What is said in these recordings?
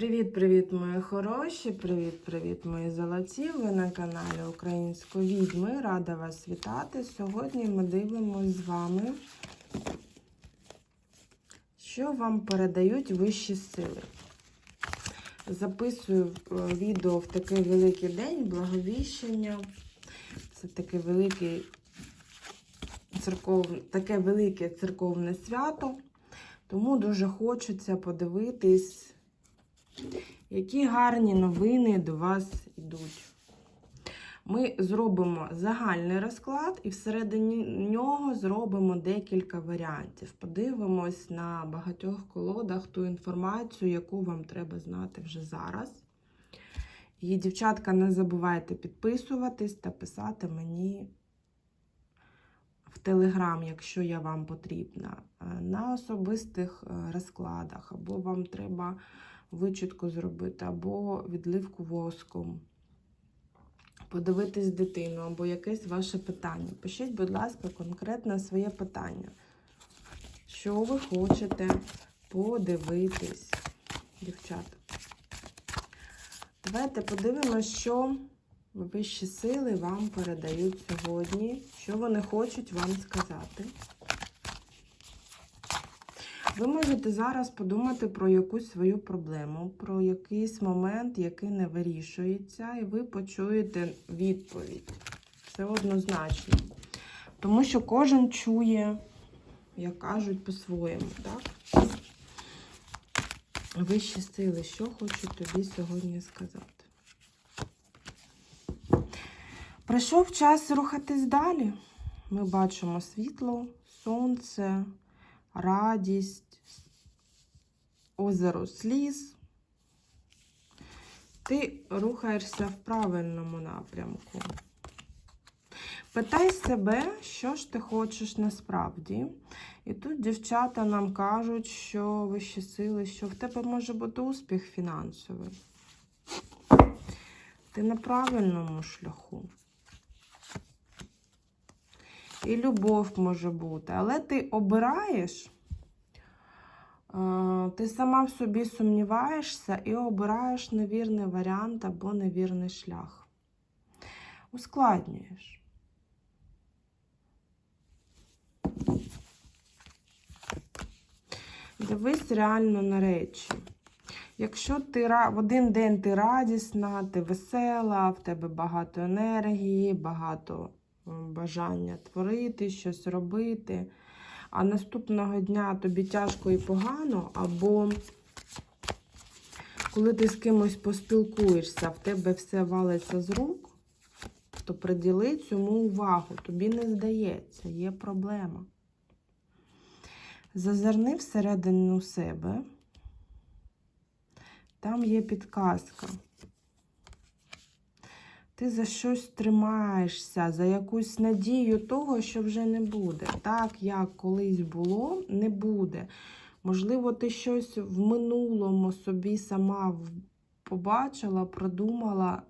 Привіт-привіт, мої хороші! Привіт-привіт, мої золоті! Ви на каналі Української відьми. Рада вас вітати. Сьогодні ми дивимося з вами, що вам передають вищі сили. Записую е, відео в такий великий день благовіщення. Це такий великий церков... таке велике церковне свято. Тому дуже хочеться подивитись. Які гарні новини до вас йдуть. Ми зробимо загальний розклад і всередині нього зробимо декілька варіантів. Подивимось на багатьох колодах ту інформацію, яку вам треба знати вже зараз. І, дівчатка, не забувайте підписуватись та писати мені в Телеграм, якщо я вам потрібна, на особистих розкладах, або вам треба вичітку зробити, або відливку воском, подивитись дитину, або якесь ваше питання. Пишіть, будь ласка, конкретно своє питання. Що ви хочете подивитись, дівчата? Давайте подивимося, що вищі сили вам передають сьогодні, що вони хочуть вам сказати. Ви можете зараз подумати про якусь свою проблему, про якийсь момент, який не вирішується, і ви почуєте відповідь. Це однозначно. Тому що кожен чує, як кажуть, по-своєму. так? Вищі сили, що хочуть тобі сьогодні сказати? Прийшов час рухатись далі. Ми бачимо світло, сонце радість, озеро сліз. Ти рухаєшся в правильному напрямку. Питай себе, що ж ти хочеш насправді. І тут дівчата нам кажуть, що вищі сили, що в тебе може бути успіх фінансовий. Ти на правильному шляху. І любов може бути. Але ти обираєш, ти сама в собі сумніваєшся і обираєш невірний варіант або невірний шлях. Ускладнюєш. Дивись реально на речі. Якщо ти в один день ти радісна, ти весела, в тебе багато енергії, багато бажання творити, щось робити, а наступного дня тобі тяжко і погано, або коли ти з кимось поспілкуєшся, в тебе все валиться з рук, то приділи цьому увагу. Тобі не здається, є проблема. Зазирни всередину себе, там є підказка. Ти за щось тримаєшся, за якусь надію того, що вже не буде. Так, як колись було, не буде. Можливо, ти щось в минулому собі сама побачила, продумала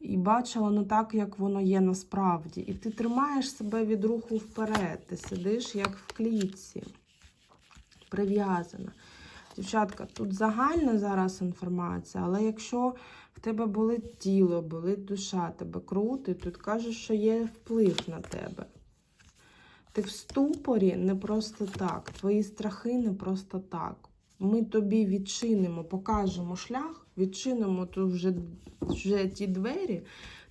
і бачила не так, як воно є насправді. І ти тримаєш себе від руху вперед. Ти сидиш як в клітці, прив'язана. Дівчатка, тут загальна зараз інформація, але якщо в тебе болить тіло, болить душа, тебе крутить, тут кажуть, що є вплив на тебе. Ти в ступорі не просто так, твої страхи не просто так. Ми тобі відчинимо, покажемо шлях, відчинимо тут вже, вже ті двері,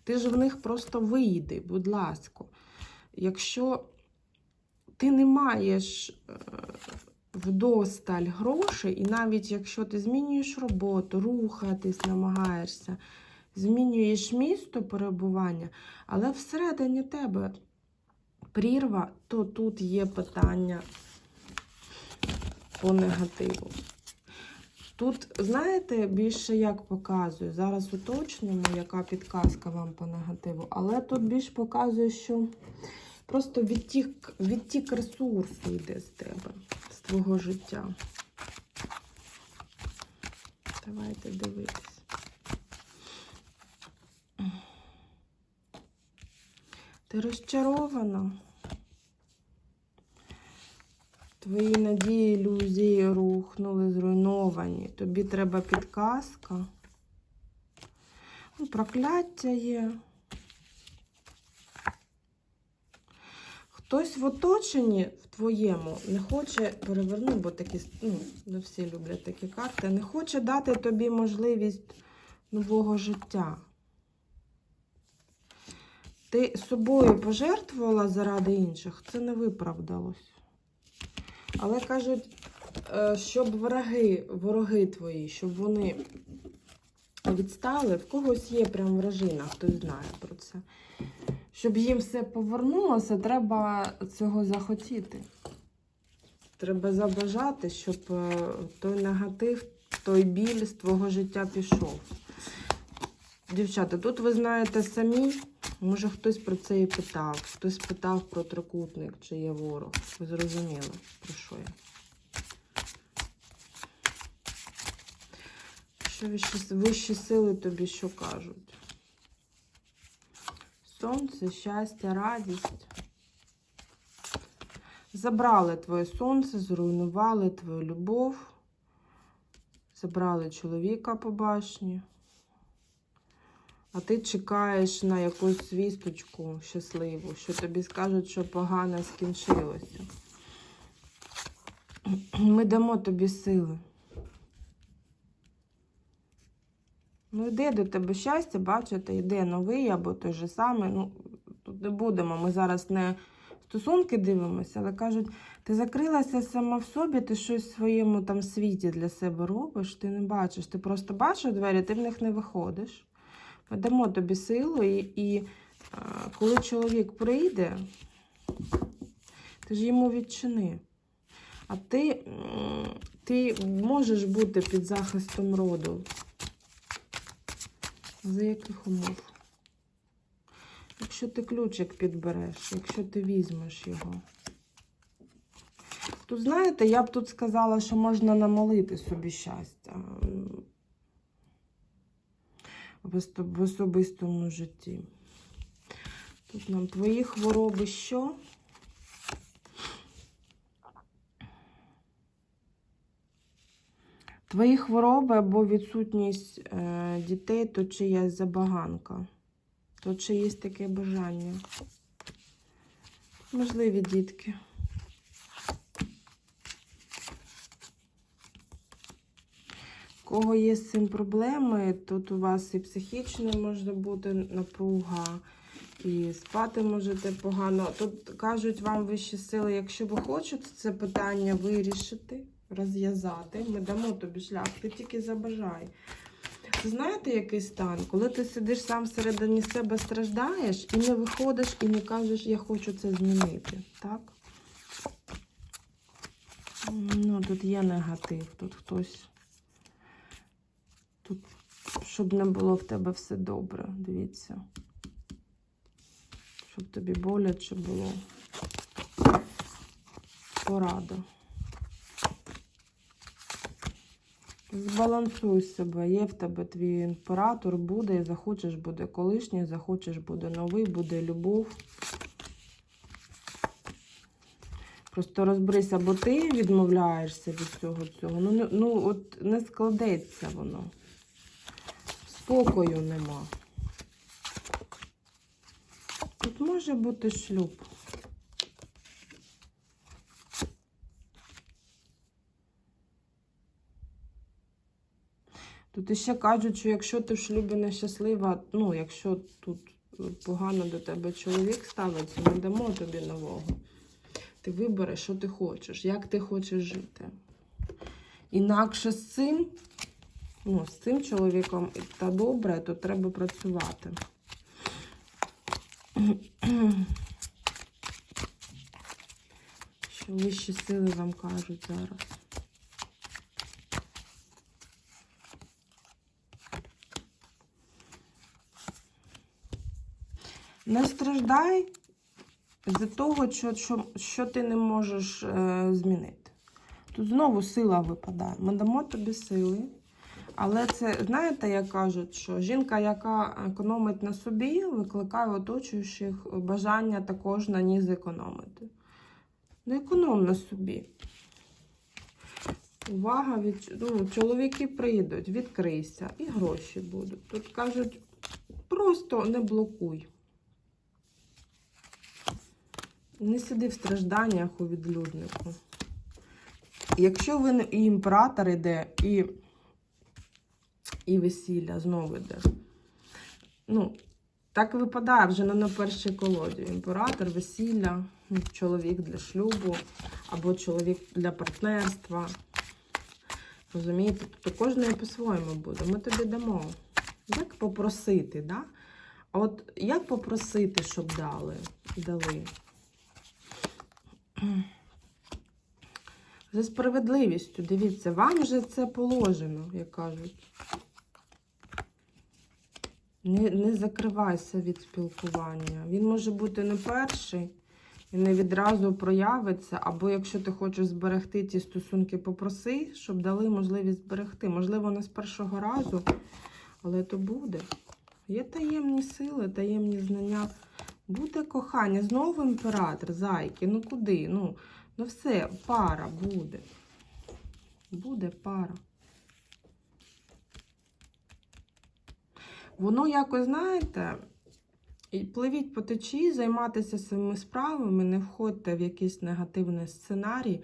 ти ж в них просто вийди, будь ласка. Якщо ти не маєш вдосталь грошей, і навіть якщо ти змінюєш роботу, рухатись, намагаєшся, змінюєш місто перебування, але всередині тебе прірва, то тут є питання по негативу. Тут, знаєте, більше як показує, зараз уточнюємо, яка підказка вам по негативу, але тут більш показує, що просто відтік, відтік ресурсу йде з тебе свого життя. Давайте дивитись. Ти розчарована. Твої надії, ілюзії рухнули, зруйновані. Тобі треба підказка. Ну, прокляття є. Хтось в оточенні в твоєму не хоче перевернути, бо такі, ну, не всі люблять такі карти, не хоче дати тобі можливість нового життя. Ти собою пожертвувала заради інших, це не виправдалось. Але кажуть, е, щоб враги, вороги твої, щоб вони відстали, в когось є прям вражина, хтось знає про це. Щоб їм все повернулося, треба цього захотіти. Треба забажати, щоб е, той негатив, той біль з твого життя пішов. Дівчата, тут ви знаєте самі, може хтось про це і питав, хтось питав про трикутник, чи є ворог. Ви зрозуміли, про що я. Що вищі, вищі сили тобі що кажуть? Сонце, щастя, радість. Забрали твоє сонце, зруйнували твою любов, забрали чоловіка по башні. А ти чекаєш на якусь звісточку щасливу, що тобі скажуть, що погано скінчилося. Ми дамо тобі сили. Ну, йде до тебе щастя, бачите, йде новий або той же самий. Ну, тут не будемо. Ми зараз не стосунки дивимося, але кажуть, ти закрилася сама в собі, ти щось в своєму там світі для себе робиш, ти не бачиш. Ти просто бачиш двері, ти в них не виходиш. Ми дамо тобі силу, і, і а, коли чоловік прийде, ти ж йому відчини. А ти, ти можеш бути під захистом роду. За яких умов? Якщо ти ключик підбереш, якщо ти візьмеш його. Тут, знаєте, я б тут сказала, що можна намолити собі щастя в особистому житті. Тут нам твої хвороби що? Твої хвороби або відсутність е, дітей, то чиясь забаганка, то чиєсь таке бажання. Можливі дітки. Кого є з цим проблеми, тут у вас і психічна може бути напруга, і спати можете погано. Тут кажуть вам вищі сили, якщо ви хочете це питання вирішити, розв'язати, ми дамо тобі шлях, ти тільки забажай. Знаєте, який стан? Коли ти сидиш сам всередині себе страждаєш і не виходиш, і не кажеш, я хочу це змінити. Так? Ну, тут є негатив, тут хтось. Тут, щоб не було в тебе все добре, дивіться. Щоб тобі боляче було. Порада. Збалансуй себе, є в тебе твій імператор, буде, захочеш буде колишній, захочеш буде новий, буде любов. Просто розберися, бо ти відмовляєшся від цього цього. Ну, ну от не складеться воно. Спокою нема. Тут може бути шлюб. Тут іще кажуть, що якщо ти в шлюбі нещаслива, ну, якщо тут погано до тебе чоловік ставиться, ми дамо тобі нового. Ти вибереш, що ти хочеш, як ти хочеш жити. Інакше з цим, ну, з цим чоловіком та добре, то треба працювати. Що вищі сили вам кажуть зараз? Не страждай з того, що, що, що ти не можеш е, змінити. Тут знову сила випадає. Ми дамо тобі сили. Але це, знаєте, як кажуть, що жінка, яка економить на собі, викликає оточуючих бажання також на ній зекономити. Не економ на собі. Увага від ну, чоловіки прийдуть, відкрийся і гроші будуть. Тут кажуть, просто не блокуй. Не сиди в стражданнях у відлюднику. Якщо ви і імператор іде, і, і весілля знову йде. Ну, так випадає вже не на першій колоді. Імператор, весілля, ну, чоловік для шлюбу або чоловік для партнерства. Розумієте? Тобто кожної по-своєму буде. Ми тобі дамо. Як попросити, да? А от як попросити, щоб дали? дали? За справедливістю, дивіться, вам вже це положено, як кажуть. Не, не закривайся від спілкування. Він може бути не перший і не відразу проявиться. Або якщо ти хочеш зберегти ті стосунки, попроси, щоб дали можливість зберегти. Можливо, не з першого разу, але то буде. Є таємні сили, таємні знання. Буде кохання. Знову імператор, зайки. Ну куди? Ну, ну все, пара буде. Буде пара. Воно якось, знаєте, пливіть по течії, займатися своїми справами, не входьте в якийсь негативний сценарій.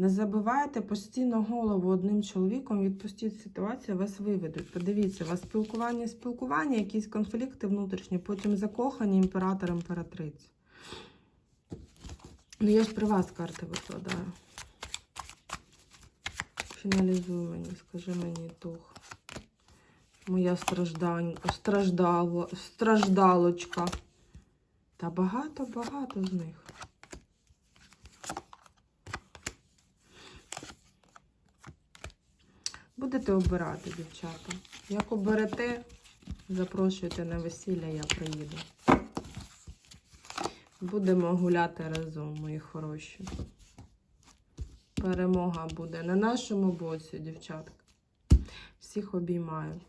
Не забивайте постійно голову одним чоловіком, відпустіть ситуацію, вас виведуть. Подивіться, у вас спілкування, спілкування, якісь конфлікти внутрішні, потім закохані імператор, імператриця. Ну, я ж при вас карти викладаю. Фіналізуй мені, скажи мені дух. Моя страждань... страждало... страждалочка. Та багато-багато з них. Будете обирати, дівчата. Як оберете, запрошуйте на весілля, я приїду. Будемо гуляти разом, мої хороші. Перемога буде на нашому боці, дівчатка. Всіх обіймаю.